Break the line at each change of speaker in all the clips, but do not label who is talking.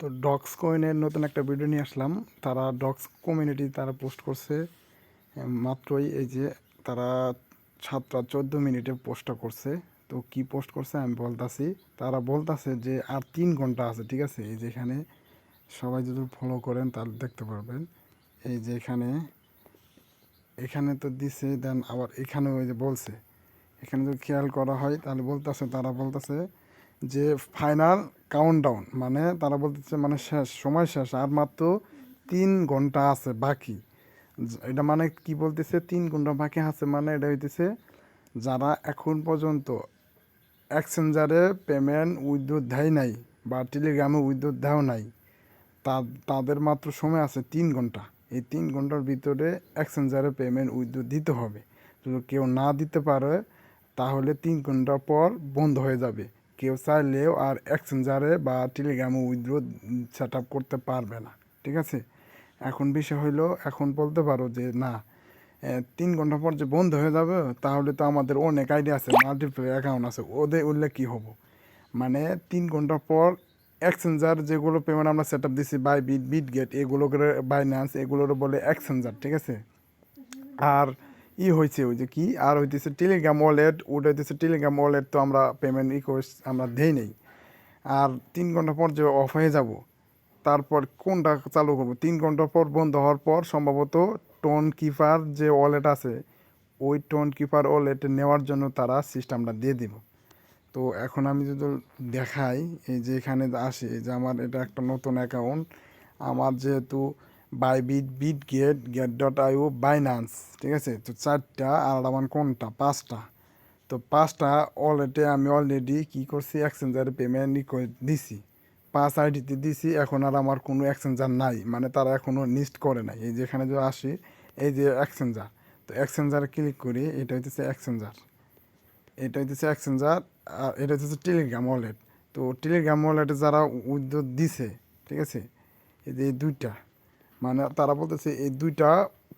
তো ডক্স কয়েনের নতুন একটা ভিডিও নিয়ে আসলাম। তারা ডগস কমিউনিটি তারা পোস্ট করছে। মাত্রই এই যে তারা সাতটা চোদ্দ মিনিটে পোস্টটা করছে। তো কি পোস্ট করছে আমি বলতাছি, তারা বলতাছে যে আর তিন ঘণ্টা আছে, ঠিক আছে? এই যে এখানে সবাই যদি ফলো করেন তাহলে দেখতে পারবেন। এই যে এখানে এখানে তো দিছে, দেন আবার এখানে ওই যে বলছে। এখানে যদি খেয়াল করা হয় তাহলে বলতেছে, তারা বলতেছে যে ফাইনাল কাউন্টডাউন মানে তারা বলতেছে মানে শেষ, সময় শেষ, আর মাত্র তিন ঘণ্টা আছে বাকি। এটা মানে কি বলতেছে? তিন ঘণ্টা বাকি আছে মানে এটা হইতেছে যারা এখন পর্যন্ত এক্সচেঞ্জারে পেমেন্ট উইদ্যুৎ দেয় নাই বা টেলিগ্রামে উইদ্যুৎ দেও নাই তাদের মাত্র সময় আছে তিন ঘণ্টা। এই তিন ঘণ্টার ভিতরে এক্সচেঞ্জারে পেমেন্ট উইদ্যুৎ দিতে হবে। যদি কেউ না দিতে পারে, তাহলে তিন ঘণ্টা পর বন্ধ হয়ে যাবে। কেউ চাইলেও আর এক্সচেঞ্জারে বা টেলিগ্রামে উইথড্র সেট আপ করতে পারবে না ঠিক আছে? এখন বিষয় হইল এখন বলতে পারো যে না তিন ঘণ্টা পর যে বন্ধ হয়ে যাবে তাহলে তো আমাদের অনেক আইডিয়া আছে মাল্টিপ্লে অ্যাকাউন্ট আছে ওদের উঠলে কী হব? মানে তিন ঘণ্টা পর এক্সচেঞ্জার যেগুলো পেমেন্ট আমরা সেট আপ দিছি বাই বিট বিট গেট এগুলো করে বাইন্যান্স এগুলোর বলে এক্সচেঞ্জার ঠিক আছে? আর ই হয়েছে ওই যে কি? আর হইতেছে টেলিগ্রাম ওয়ালেট ওটা হইতেছে টেলিগ্রাম ওয়ালেট তো আমরা পেমেন্ট ই করে আমরা দেই নেই। আর তিন ঘণ্টা পর যে অফ হয়ে যাব, তারপর কোনটা চালু করব? তিন ঘণ্টা পর বন্ধ হওয়ার পর সম্ভবত টোন কিপার যে ওয়ালেট আছে, ওই টোন কিপার ওয়ালেট নেওয়ার জন্য তারা সিস্টেমটা দিয়ে দিব। তো এখন আমি যদি দেখাই, এই যে এখানে আসে, যে আমার এটা একটা নতুন অ্যাকাউন্ট আমার যেহেতু Bybit Gate Gate dot IO Binance ঠিক আছে? তো চারটা আর আমার কোনটা? পাঁচটা। তো পাঁচটা অলরেডি আমি অলরেডি কী করছি? এক্সচেঞ্জারে পেমেন্ট করে দিছি। পাঁচ আইডিতে দিছি, এখন আর আমার কোনো এক্সচেঞ্জার নাই। মানে তারা এখনও লিস্ট করে নাই। এই যেখানে যে আসি, এই যে এক্সচেঞ্জার তো এক্সচেঞ্জারে ক্লিক করি, এটা হইতেছে এক্সচেঞ্জার এটা হইতেছে এক্সচেঞ্জার আর এটা হচ্ছে টেলিগ্রাম ওয়ালেট তো টেলিগ্রাম ওয়ালেটে যারা উদ্যোগ দিছে, ঠিক আছে? এই যে দুইটা। মানে তারা বলতেছে, এই দুইটা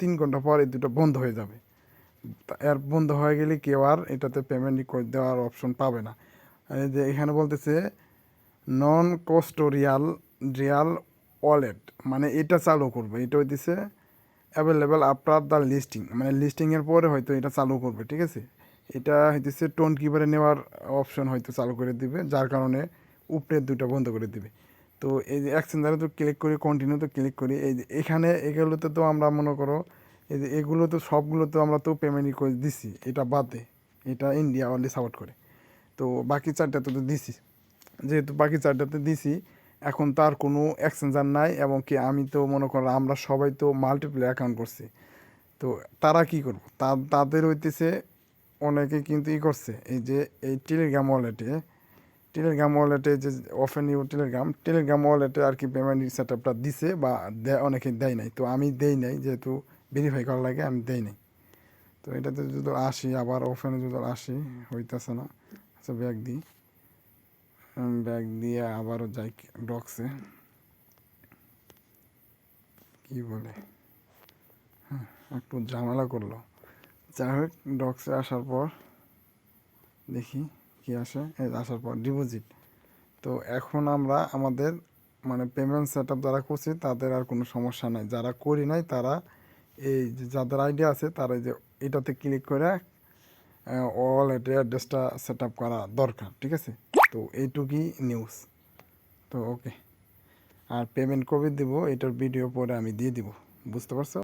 তিন ঘণ্টা পর এই দুটো বন্ধ হয়ে যাবে। এর বন্ধ হয়ে গেলে কেউ আর এটাতে পেমেন্ট করে দেওয়ার অপশন পাবে না। যে এখানে বলতেছে নন কোস্টোরিয়াল রিয়াল ওয়ালেট মানে এটা চালু করবে। এটা হইতেছে অ্যাভেলেবেল আফটার দ্য লিস্টিং মানে লিস্টিংয়ের পরে হয়তো এটা চালু করবে, ঠিক আছে? এটা হইতেছে টোন কিপারে নেওয়ার অপশন হয়তো চালু করে দিবে, যার কারণে উপরের দুটো বন্ধ করে দিবে। তো এই যে এক্সচেঞ্জারে তো ক্লিক করি কন্টিনিউ তো ক্লিক করি। এই যে এখানে এগুলোতে তো আমরা মনে করো, এই যে এগুলো তো সবগুলো তো আমরা তো পেমেন্টই করে দিছি, এটা বাদে। এটা ইন্ডিয়া অনলি সাপোর্ট করে। তো বাকি চারটাতে তো তো দিছি। যেহেতু বাকি চারটাতে দিছি, এখন তার কোনো এক্সচেঞ্জার নাই এবং কি আমি তো মনে করো আমরা সবাই তো মাল্টিপ্লে অ্যাকাউন্ট করছি। তো তারা কি করব? তাদের হইতেছে অনেকে কিন্তু ই করছে, এই যে এই টেলিগ্রাম ওয়ালেটে টেলিগ্রাম ওয়ালেটে যে ওপেন ইউ টেলিগ্রাম টেলিগ্রাম ওয়ালেটে আর কি পেমেন্ট সেট আপটা দিছে বা অনেকে দেয় নাই। তো আমি দেই নাই, যেহেতু ভেরিফাই করা লাগে, আমি দেই নাই। তো এটাতে যদি আসি, আবার ওপেনে যদি আসি, হইতেছে না। আচ্ছা ব্যাগ দিই ব্যাগ দিয়ে আবারও যাই ডক্সে কি বলে? হ্যাঁ একটু ঝামেলা করল। যাই হোক ডক্সে আসার পর দেখি। কি আসে? আসার পর, ডিপোজিট। তো এখন আমরা আমাদের মানে পেমেন্ট সেট আপ যারা করছি, তাদের আর কোনো সমস্যা নাই। যারা করি নাই, তারা এই যে যাদের আইডিয়া আছে, তারা যে এটাতে ক্লিক করে ওয়ালেট অ্যাড্রেসটা সেট আপ করা দরকার, ঠিক আছে? তো এইটুকুই নিউজ তো ওকে আর পেমেন্ট কবে দিব, এটার ভিডিও পরে আমি দিয়ে দিব। বুঝতে পারছ?